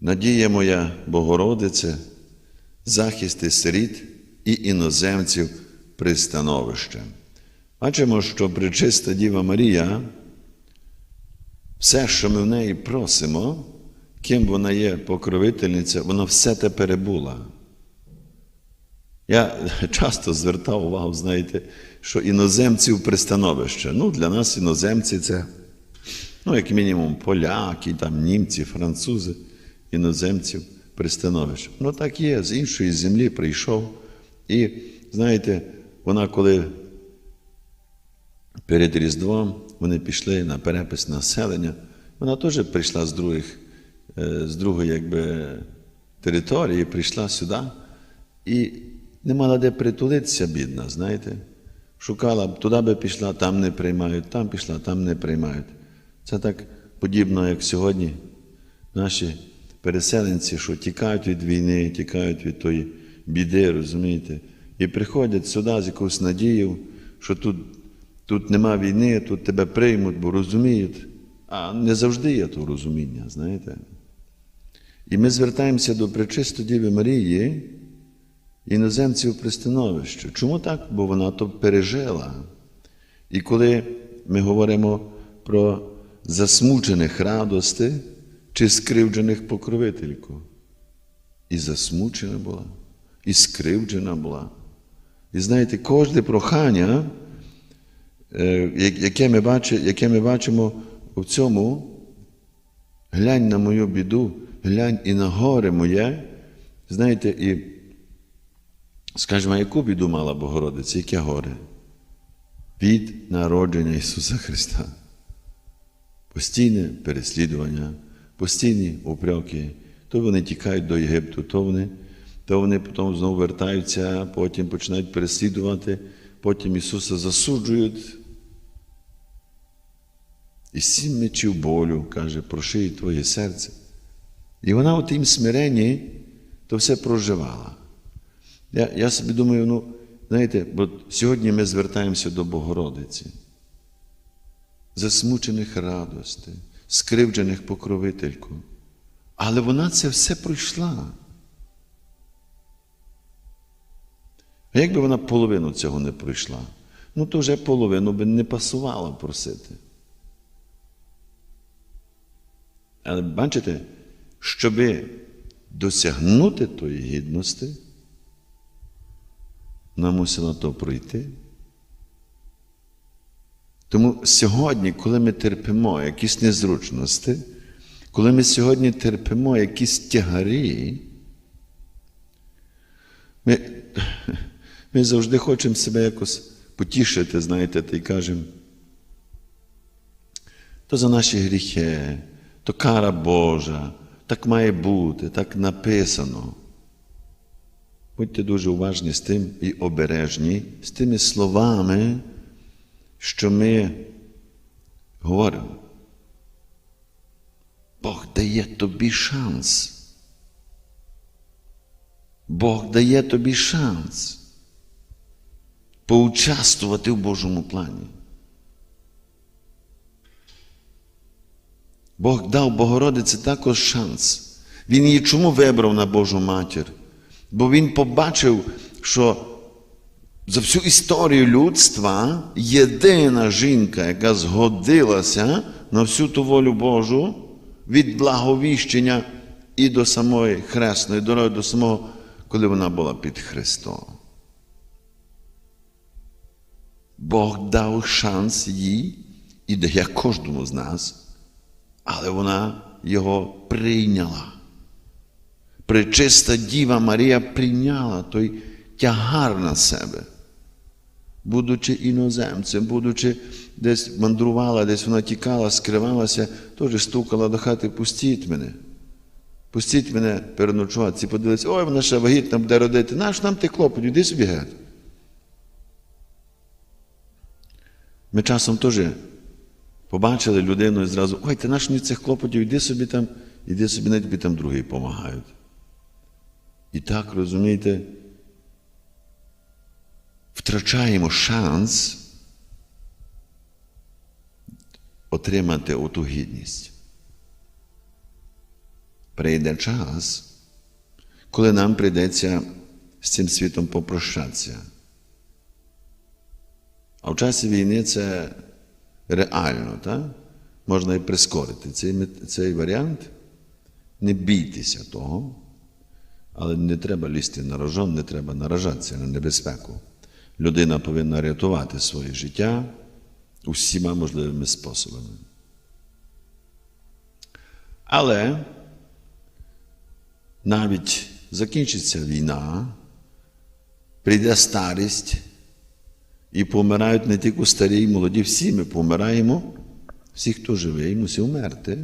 Надія моя Богородице, захисти сиріт і іноземців пристановище. Бачимо, що причиста Діва Марія, все, що ми в неї просимо, ким вона є покровительниця, вона все те перебула. Я часто звертав увагу, знаєте, що іноземців пристановище. Ну, для нас іноземці це, ну, як мінімум, поляки, там, німці, французи, іноземців пристановище. Ну, так є, з іншої землі прийшов. І, знаєте, вона коли перед Різдвом вони пішли на перепис населення, вона теж прийшла з других, е, з другої якби, території, прийшла сюди і не мала де притулитися, бідна, знаєте. Шукала, туди би пішла, там не приймають, там пішла, там не приймають. Це так подібно, як сьогодні наші переселенці, що тікають від війни, тікають від тої біди, розумієте, і приходять сюди з якоюсь надією, що тут, тут нема війни, тут тебе приймуть, бо розуміють. А не завжди є то розуміння, знаєте. І ми звертаємося до Пречистої Діви Марії, іноземців пристановище. Чому так? Бо вона то пережила. І коли ми говоримо про засмучених радости чи скривджених покровительку, і засмучена була, і скривджена була. І знаєте, кожне прохання, е, яке ми бачимо, яке ми бачимо в цьому, глянь на мою біду, глянь і на горе моє, знаєте, і скажімо, яку біду мала Богородиця, яке горе? Від народження Ісуса Христа. Постійне переслідування, постійні упреки. То вони тікають до Єгипту, то вони, то вони потім знову вертаються, потім починають переслідувати, потім Ісуса засуджують. І сім мечів болю, каже, прошиє твоє серце. І вона у тім смиренні то все проживала. Я я собі думаю, ну, знаєте, бо сьогодні ми звертаємося до Богородиці, засмучених радостей, скривджених покровительку. Але вона це все пройшла. А якби вона половину цього не пройшла, ну то вже половину би не пасувала просити. Але бачите, щоби досягнути тої гідності, вона мусила то пройти. Тому сьогодні, коли ми терпимо якісь незручності, коли ми сьогодні терпимо якісь тягарі, ми, ми завжди хочемо себе якось потішити, знаєте, та й кажемо, то за наші гріхи, то кара Божа, так має бути, так написано. Будьте дуже уважні з тим і обережні з тими словами, що ми говоримо. Бог дає тобі шанс. Бог дає тобі шанс поучаствувати в Божому плані. Бог дав Богородиці також шанс. Він її чому вибрав на Божу матір? Бо він побачив, що за всю історію людства єдина жінка, яка згодилася на всю ту волю Божу від благовіщення і до самої хресної дороги, до самого, коли вона була під Христом. Бог дав шанс їй і дає кожному з нас, але вона його прийняла. Пречиста Діва Марія прийняла той тягар на себе, будучи іноземцем, будучи десь мандрувала, десь вона тікала, скривалася, теж стукала до хати, пустіть мене. Пустіть мене переночувати. Ці подивилися, ой, вона ще вагітна буде родити. Наш нам ти клопоть, іди собі геть. Ми часом теж побачили людину і зразу, ой, ти наш мені цих клопотів, іди собі там, іди собі, не тобі там другі допомагають. І так, розумієте, втрачаємо шанс отримати оту гідність. прийде час, коли нам прийдеться з цим світом попрощатися. А в часі війни це реально, так? можна і прискорити цей, цей варіант. Не бійтеся того, але не треба лізти на рожон, не треба наражатися на небезпеку. Людина повинна рятувати своє життя усіма можливими способами. Але навіть закінчиться війна, прийде старість, і помирають не тільки старі і молоді, всі ми помираємо, всі, хто живий, мусить вмерти.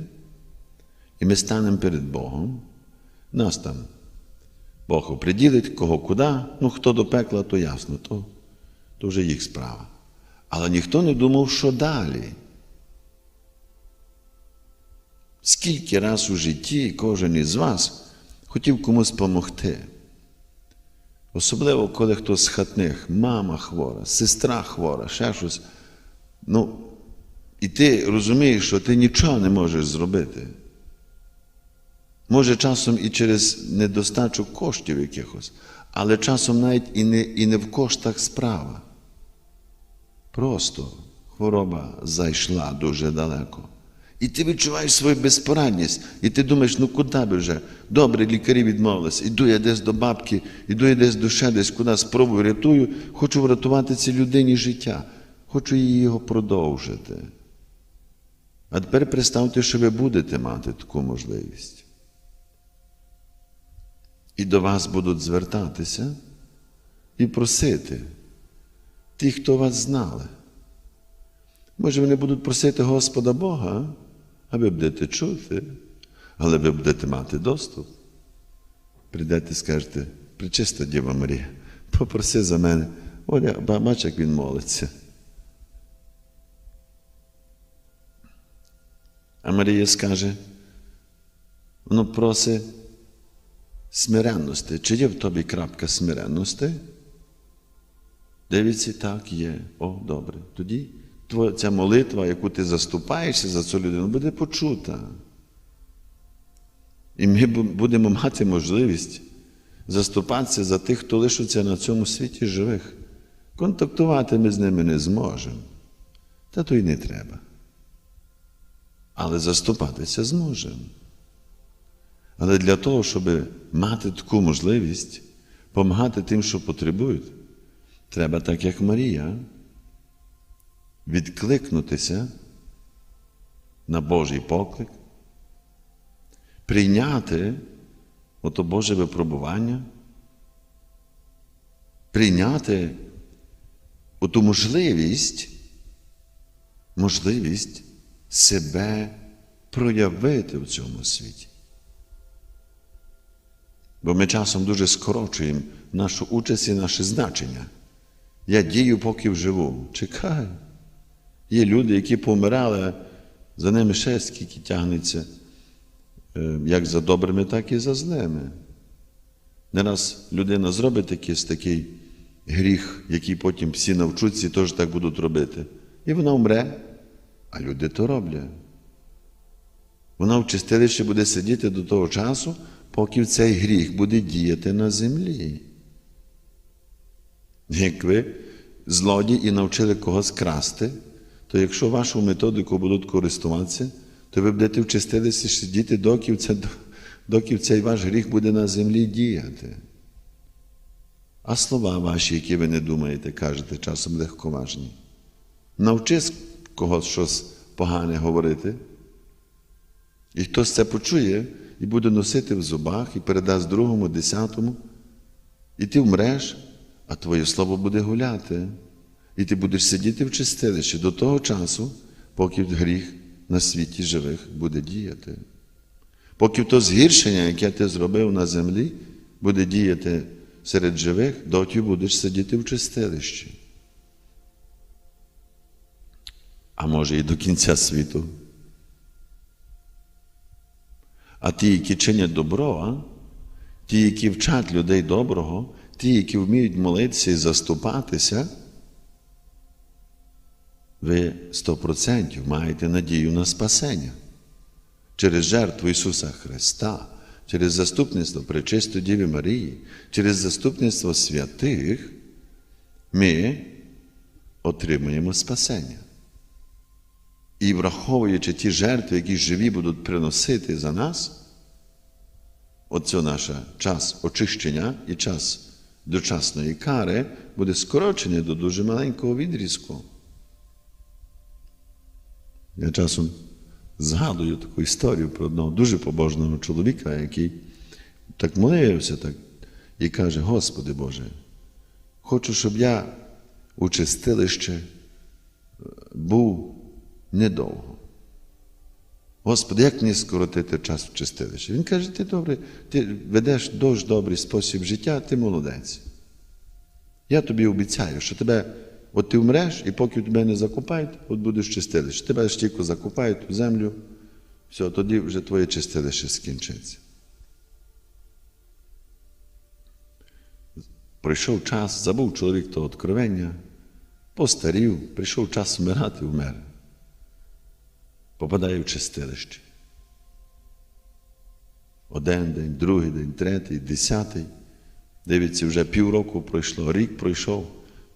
І ми станемо перед Богом. Нас там Бог оприділить, кого куди, ну хто до пекла, то ясно, то, то вже їх справа. Але ніхто не думав, що далі. Скільки раз у житті кожен із вас хотів комусь допомогти. Особливо, коли хтось з хатних, мама хвора, сестра хвора, ще щось. Ну, і ти розумієш, що ти нічого не можеш зробити. Може, часом і через недостачу коштів якихось, але часом навіть і не, і не в коштах справа. Просто хвороба зайшла дуже далеко. І ти відчуваєш свою безпорадність, і ти думаєш, ну куди би вже? Добре, лікарі відмовились, іду я десь до бабки, іду я десь до ще десь, куди спробую, рятую, хочу врятувати цій людині життя, хочу її його продовжити. А тепер представте, що ви будете мати таку можливість. І до вас будуть звертатися і просити ті, хто вас знали. Може, вони будуть просити Господа Бога, а ви будете чути, але ви будете мати доступ. Прийдете і скажете, причиста Діва Марія, попроси за мене. Оля, бач, як він молиться. А Марія скаже, воно просить смиренності. Чи є в тобі крапка смиренності? Дивіться, так, є. О, добре. Тоді ця молитва, яку ти заступаєшся за цю людину, буде почута. І ми будемо мати можливість заступатися за тих, хто лишиться на цьому світі живих. Контактувати ми з ними не зможемо. Та то й не треба. Але заступатися зможемо. Але для того, щоб мати таку можливість, допомагати тим, що потребують, треба, так як Марія, відкликнутися на Божий поклик, прийняти ото Боже випробування, прийняти оту можливість, можливість себе проявити в цьому світі. Бо ми часом дуже скорочуємо нашу участь і наше значення. Я дію, поки вживу. Чекай. Є люди, які помирали, за ними ще скільки тягнеться, е, як за добрими, так і за злими. Не раз людина зробить якийсь такий гріх, який потім всі навчуться і теж так будуть робити. І вона вмре, а люди то роблять. Вона в чистилищі буде сидіти до того часу, поки цей гріх буде діяти на землі. Як ви злодій і навчили когось красти, то якщо вашу методику будуть користуватися, то ви будете в чистилищі сидіти, доки, це, доки цей ваш гріх буде на землі діяти. А слова ваші, які ви не думаєте, кажете, часом легковажні. Навчись когось щось погане говорити. І хтось це почує і буде носити в зубах, і передасть другому, десятому, і ти вмреш, а твоє слово буде гуляти. І ти будеш сидіти в чистилищі до того часу, поки гріх на світі живих буде діяти. Поки то згіршення, яке ти зробив на землі, буде діяти серед живих, доті будеш сидіти в чистилищі. А може і до кінця світу. А ті, які чинять добро, а? ті, які вчать людей доброго, ті, які вміють молитися і заступатися, ви 100% маєте надію на спасення через жертву Ісуса Христа, через заступництво Пречистої Діви Марії, через заступництво святих ми отримуємо спасення. І враховуючи ті жертви, які живі будуть приносити за нас, оце наш час очищення і час дочасної кари буде скорочений до дуже маленького відрізку. Я часом згадую таку історію про одного дуже побожного чоловіка, який так молився так, і каже: Господи Боже, хочу, щоб я у чистилище був недовго. Господи, як мені скоротити час в чистилищі? Він каже, ти добре, ти ведеш дуже добрий спосіб життя, ти молодець. Я тобі обіцяю, що тебе, от ти вмреш, і поки тебе не закопають, от будеш в чистилищі. Тебе ж тільки закопають в землю, все, тоді вже твоє чистилище скінчиться. Прийшов час, забув чоловік того откровення, постарів, прийшов час вмирати, вмер. Попадає в чистилище. Один день, другий день, третій, десятий. Дивиться, вже півроку пройшло, рік пройшов.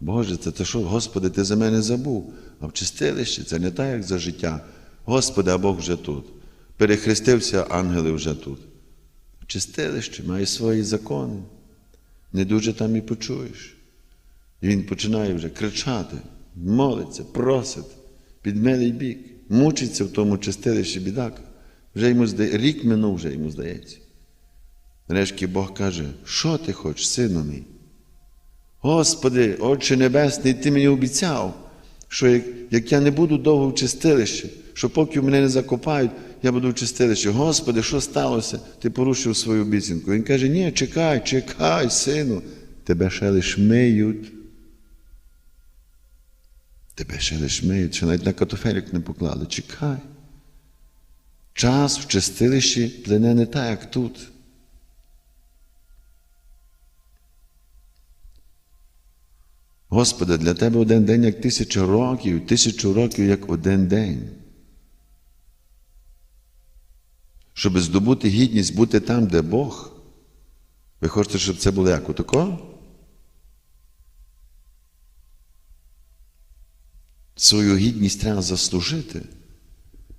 Боже, це те що, Господи, ти за мене забув. А в чистилищі це не так, як за життя. Господи, а Бог вже тут. Перехрестився, ангели вже тут. В чистилищі має свої закони. Не дуже там і почуєш. І він починає вже кричати, молиться, просить, під милий бік, мучиться в тому чистилищі бідак. Вже йому здає, рік минув вже йому здається. Нарешті Бог каже, що ти хочеш, сину мій? Господи, Отче Небесний, Ти мені обіцяв, що як, як я не буду довго в чистилищі, що поки мене не закопають, я буду в чистилищі. Господи, що сталося? Ти порушив свою обіцянку. Він каже, ні, чекай, чекай, сину, тебе ще лиш миють. Тебе ще лиш миють, ще навіть на катофелік не поклали. Чекай. Час в чистилищі плине не так, як тут. Господи, для Тебе один день як тисяча років, тисячу років як один день. Щоб здобути гідність бути там, де Бог. Ви хочете, щоб це було як отако? Свою гідність треба заслужити.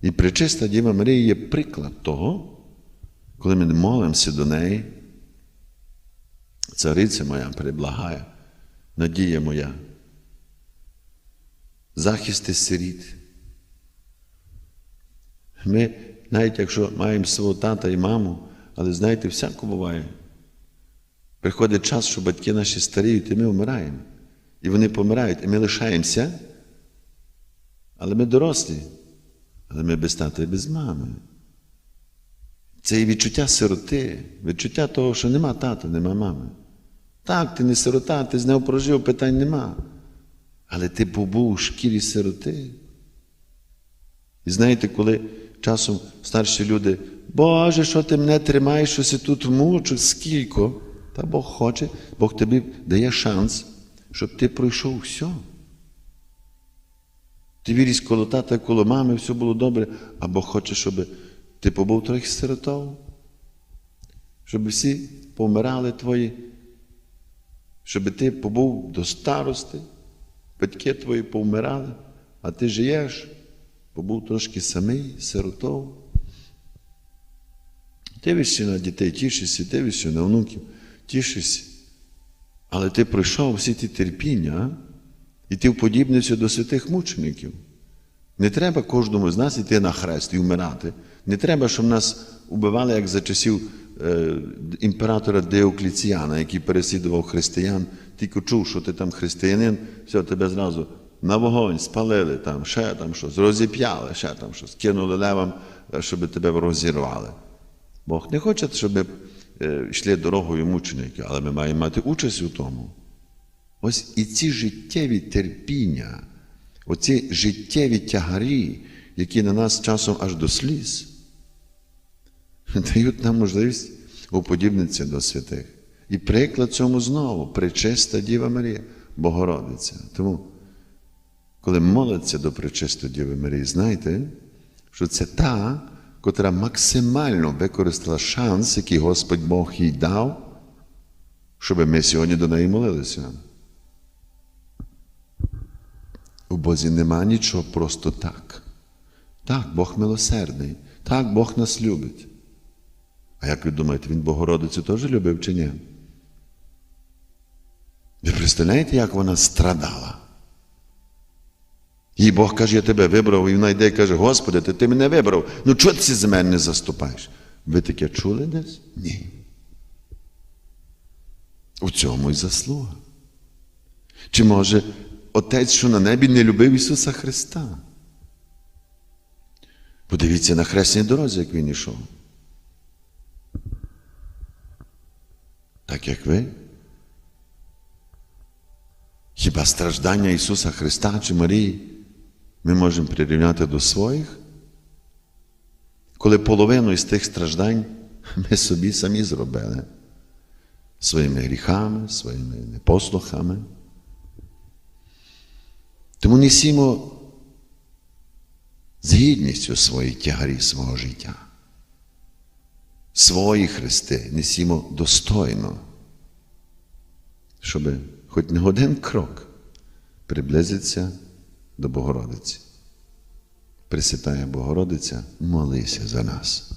І причиста Діва Марія є приклад того, коли ми молимося до неї. Цариця моя приблагає, надія моя, захисти сиріт. Ми, навіть якщо маємо свого тата і маму, але знаєте, всяко буває. Приходить час, що батьки наші старіють, і ми вмираємо. І вони помирають, і ми лишаємося. Але ми дорослі, але ми без тата і без мами. Це і відчуття сироти, відчуття того, що нема тата, нема мами. Так, ти не сирота, ти з нього прожив, питань нема. Але ти побув у шкірі сироти. І знаєте, коли часом старші люди, Боже, що ти мене тримаєш, щось я тут мучу, скільки? Та Бог хоче, Бог тобі дає шанс, щоб ти пройшов все. Ти віриш коло тата, коло мами, все було добре, а Бог хоче, щоб ти побув трохи сиротов, щоб всі помирали твої, щоб ти побув до старости, батьки твої повмирали, а ти живеш, побув трошки самий, сиротов. Дивишся на дітей, тішишся, дивишся на внуків, тішишся. Але ти пройшов всі ті терпіння, і ти вподібнився до святих мучеників. Не треба кожному з нас йти на хрест і вмирати. Не треба, щоб нас убивали, як за часів е, імператора Деокліціана, який переслідував християн, тільки чув, що ти там християнин, все, тебе зразу на вогонь спалили, там, ще там щось, розіп'яли, ще там щось, кинули левам, е, щоб тебе розірвали. Бог не хоче, щоб ми е, йшли дорогою мучеників, але ми маємо мати участь у тому. Ось і ці життєві терпіння, оці життєві тягарі, які на нас часом аж до сліз, дають нам можливість уподібнитися до святих. І приклад цьому знову причиста Діва Марія, Богородиця. Тому, коли молиться до причистої Діви Марії, знайте, що це та, котра максимально використала шанс, який Господь Бог їй дав, щоб ми сьогодні до неї молилися. У Бозі нема нічого просто так. Так, Бог милосердний, так, Бог нас любить. А як ви думаєте, він Богородицю теж любив чи ні? Ви представляєте, як вона страдала? Їй Бог каже, я тебе вибрав, і вона йде і каже, Господи, ти, ти мене вибрав. Ну чого ти за мене не заступаєш? Ви таке чули десь? Ні. У цьому й заслуга. Чи може Отець, що на небі не любив Ісуса Христа? Подивіться на хресній дорозі, як він ішов. Так як ви? Хіба страждання Ісуса Христа чи Марії ми можемо прирівняти до своїх? Коли половину із тих страждань ми собі самі зробили своїми гріхами, своїми непослухами. Тому несімо з гідністю свої тягарі свого життя. Свої хрести несімо достойно, щоб хоч не один крок приблизитися до Богородиці. Пресвятая Богородиця, молися за нас.